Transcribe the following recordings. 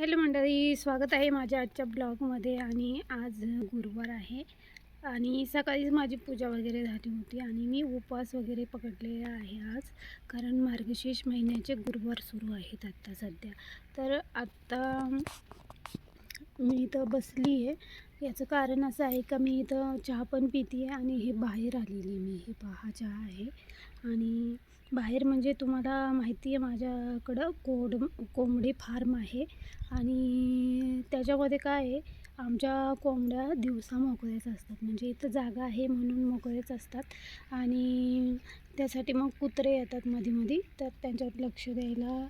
Hello मंडळी स्वागत आहे माझ्या आजच्या ब्लॉगमध्ये आणि आज गुरुवार आहे आणि सकाळीच माझी पूजा वगैरे झाली होती आणि मी उपवास वगैरे पकडले आहे आज कारण मार्गशीर्ष महिन्याचे गुरुवार सुरू आहेत आत्ता सध्या. तर आत्ता मी इथं बसली आहे. याचं कारण असं आहे का मी इथं चहा पण पिते आहे आणि हे बाहेर आलेली मी. हे पहा चहा आहे. आणि बाहेर म्हणजे तुम्हाला माहिती आहे माझ्याकडं कोड कोंबडी फार्म आहे. आणि त्याच्यामध्ये काय आहे आमच्या कोंबड्या दिवसा मोकळ्याच असतात. म्हणजे इथं जागा आहे म्हणून मोकळेच असतात. आणि त्यासाठी मग कुत्रे येतात मध्ये मध्ये तर त्यांच्यावर लक्ष द्यायला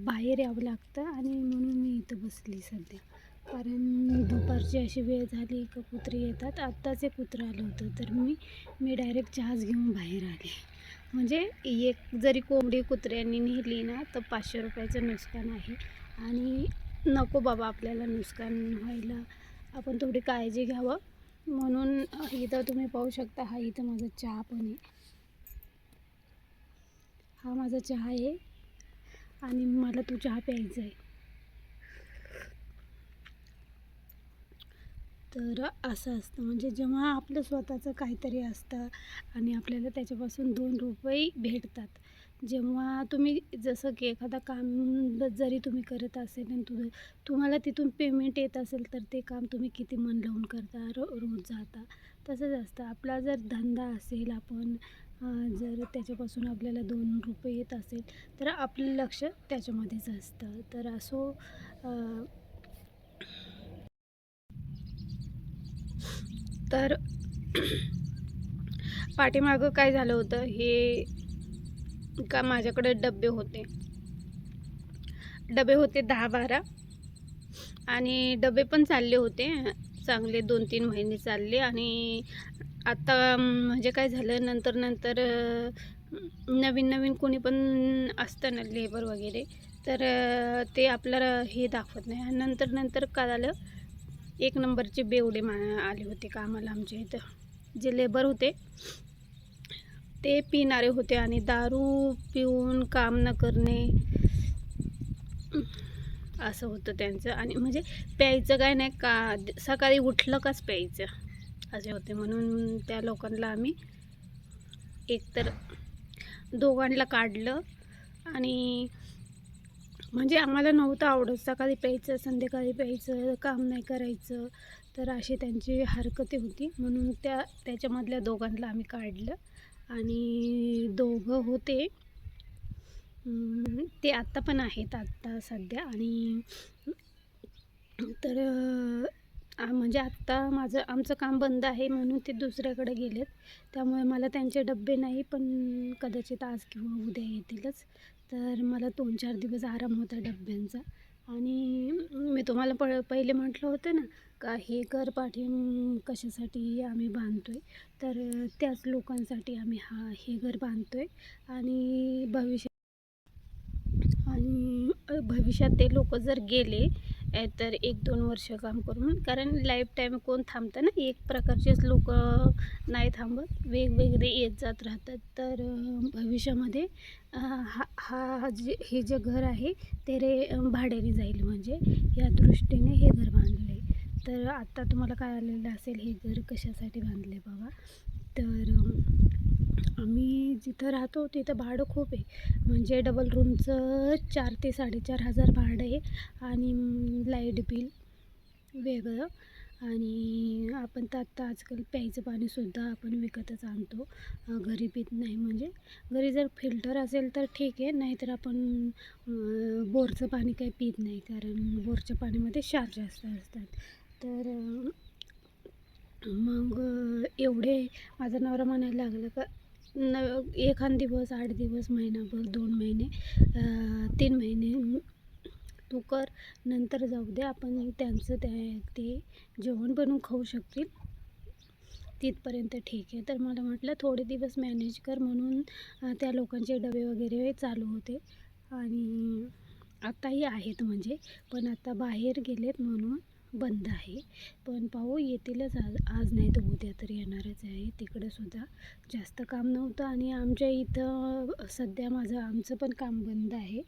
बाहेर यावं लागतं. आणि म्हणून मी इथं बसली सध्या. कारण दुपारची अशी वेळ झाली का कुत्रे येतात. आत्ताच एक कुत्रं आलं होतं तर मी मी डायरेक्ट चहाच घेऊन बाहेर आले. म्हणजे एक जरी कोंबडी कुत्र्यांनी नेली ना तर पाचशे रुपयाचं नुकसान आहे. आणि नको बाबा आपल्याला नुकसान व्हायला. आपण थोडी काळजी घ्यावं. म्हणून इथं तुम्ही पाहू शकता हा इथं माझा चहा पण आहे. हा माझा चहा आहे. आणि मला तो चहा प्यायचा आहे तर असं असतं. म्हणजे जेव्हा आपलं स्वतःचं काहीतरी असतं आणि आपल्याला त्याच्यापासून दोन रुपये भेटतात. जेव्हा तुम्ही जसं की एखादा काम जरी तुम्ही करत असेल आणि तुझं तुम्हाला तिथून पेमेंट येत असेल तर ते काम तुम्ही किती मन लावून करता? रो रोज जाता. तसंच असतं. आपला जर धंदा असेल आपण जर त्याच्यापासून आपल्याला दोन रुपये येत असेल तर आपलं लक्ष त्याच्यामध्येच असतं. तर असो तर पाठीमागं काय झालं होतं हे का माझ्याकडे डबे होते. डबे होते दहा बारा आणि डबे पण चालले होते. चांगले दोन तीन महिने चालले आणि आता म्हणजे काय झालं नंतर नंतर नवीन नवीन कोणी पण असतं ना लेबर वगैरे तर ते आपल्याला हे दाखवत नाही. नंतर नंतर काय झालं एक नंबरचे बेवडे मा आले होते कामाला आमच्या इथं. जे लेबर होते ते पिणारे होते आणि दारू पिऊन काम न करणे असं होतं त्यांचं. आणि म्हणजे प्यायचं काय नाही का सकाळी उठलं काच प्यायचं. असे होते. म्हणून त्या लोकांना आम्ही एकतर दोघांना काढलं आणि म्हणजे आम्हाला नव्हतं आवडत. सकाळी प्यायचं संध्याकाळी प्यायचं काम नाही करायचं. तर अशी त्यांची हरकती होती. म्हणून त्या त्याच्यामधल्या दोघांना आम्ही काढलं. आणि दोघं होते. ते आत्ता पण आहेत आत्ता सध्या. आणि तर म्हणजे आत्ता माझं आमचं काम बंद आहे म्हणून ते दुसऱ्याकडे गेलेत. त्यामुळे मला त्यांचे डबे नाही पण कदाचित आज किंवा उद्या येतीलच. तर मला दोन चार दिवस आराम होता डब्यांचा. आणि मी तुम्हाला प पहिले म्हटलं होतं ना का हे घर पाठी कशासाठी आम्ही बांधतो आहे तर त्याच लोकांसाठी आम्ही हा हे घर बांधतो आहे आणि भविष्य आणि भविष्यात ते लोक जर गेले तर एक दोन वर्ष काम करून कारण लाईफ टाईम कोण थांबतं ना? एक प्रकारचेच लोक नाही थांबत. वेगवेगळे येत जात राहतात. तर भविष्यामध्ये हा हा जे हे जे घर आहे ते रे भाड्याने जाईल. म्हणजे या दृष्टीने हे घर बांधले तर आत्ता तुम्हाला काय आलेलं असेल? हे घर कशासाठी बांधले बाबा तर आम्ही जिथं राहतो तिथं भाडं खूप आहे. म्हणजे डबल रूमचं चार ते साडेचार हजार भाडं आहे आणि लाइट बिल वेगळं. आणि आपण तर आत्ता आजकाल प्यायचं पाणीसुद्धा आपण विकतच आणतो. घरी पित नाही म्हणजे. घरी जर फिल्टर असेल तर ठीक आहे नाहीतर आपण बोरचं पाणी काही पित नाही कारण बोरच्या पाण्यामध्ये क्षार जास्त असतात. तर मग एवढे माझा नवरा म्हणायला लागला का न एखाद दिवस आठ दिवस महिनाभर दोन महिने तीन महिने तू कर नंतर जाऊ दे आपण त्यांचं त्या ते जेवण बनवून खाऊ शकतील. तिथपर्यंत ठीक आहे. तर मला म्हटलं थोडे दिवस मॅनेज कर म्हणून त्या लोकांचे डबे वगैरे चालू होते. आणि आत्ताही आहेत म्हणजे पण आता बाहेर गेलेत म्हणून बंद आहे. पण पाहू येतीलच आज आज नाही तर उद्या तर येणारच आहे. तिकडंसुद्धा जास्त काम नव्हतं आणि आमच्या इथं सध्या माझं आमचं पण काम बंद आहे.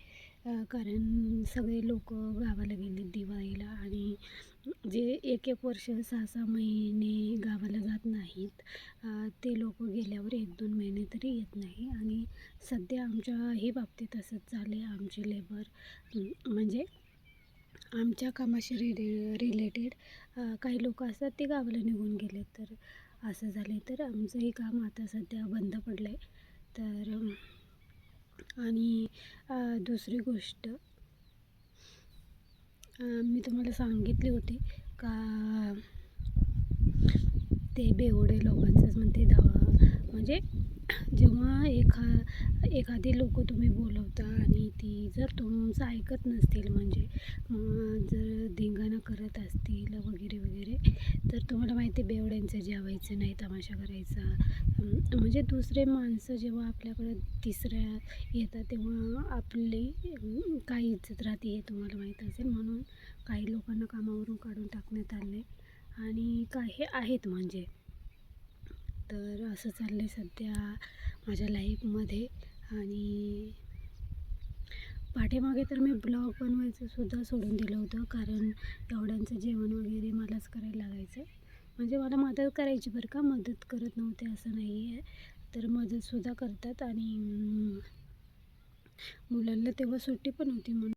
कारण सगळे लोक गावाला गेले दिवाळीला आणि जे एक एक वर्ष सहा सहा महिने गावाला जात नाहीत ते लोक गेल्यावर एक दोन महिने तरी येत नाही. आणि सध्या आमच्या हे बाबतीत असंच झाले आमचे लेबर म्हणजे आमच्या कामाशी रिले रिलेटेड काही लोक असतात ते गावाला निघून गेले तर असं झाले तर आमचंही काम आता सध्या बंद पडलं आहे तर आणि दुसरी गोष्ट मी तुम्हाला सांगितली होती का ते बेवडे लोकांचंच म्हणते दवा म्हणजे जेव्हा एखा एखादी लोक तुम्ही बोलवता आणि ती जर तुमचं ऐकत नसतील म्हणजे जर धिंगाणा करत असतील वगैरे वगैरे तर तुम्हाला माहिती आहे बेवड्यांचं जेवायचं नाही तमाशा करायचा. म्हणजे दुसरे माणसं जेव्हा आपल्याकडं तिसऱ्या येतात तेव्हा आपली काही इज्जत राहते हे तुम्हाला माहीत असेल. म्हणून काही लोकांना कामावरून काढून टाकण्यात आले आणि काही आहेत म्हणजे तर असं चाललं आहे सध्या माझ्या लाईफमध्ये आणि पाठीमागे तर मी ब्लॉग बनवायचं सुद्धा सोडून दिलं होतं. कारण एवढ्यांचं जेवण वगैरे मलाच करायला लागायचं. म्हणजे मला मदत करायची बरं का. मदत करत नव्हते असं नाही आहे तर मदतसुद्धा करतात. आणि मुलांना तेव्हा सुट्टी पण होती म्हणून